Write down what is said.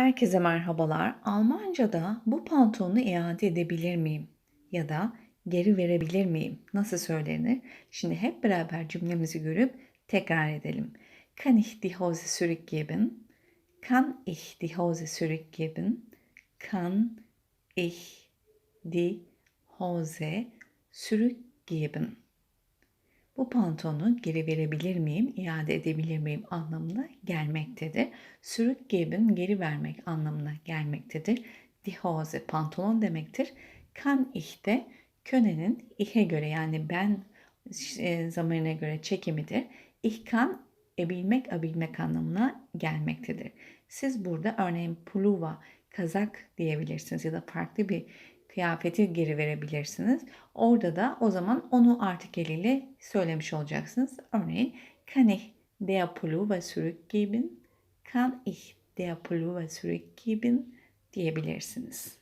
Herkese merhabalar. Almanca'da bu pantolonu iade edebilir miyim? Ya da geri verebilir miyim? Nasıl söylenir? Şimdi hep beraber cümlemizi görüp tekrar edelim. Kann ich die Hose zurückgeben? Kann ich die Hose zurückgeben? Kann ich die Hose zurückgeben? Bu pantolonu geri verebilir miyim, iade edebilir miyim anlamına gelmektedir. Zurückgeben geri vermek anlamına gelmektedir. Die pantolon demektir. Kann ich de könenin ih'e göre yani ben e, zamanına göre çekimidir. Ich kann ebilmek, abilmek anlamına gelmektedir. Siz burada örneğin puluva, kazak diyebilirsiniz ya da farklı bir kıyafeti geri verebilirsiniz. Orada da o zaman onu artikeliyle söylemiş olacaksınız. Örneğin kann ich der Pullover zurückgeben? Kann ich der Pullover zurückgeben? diyebilirsiniz.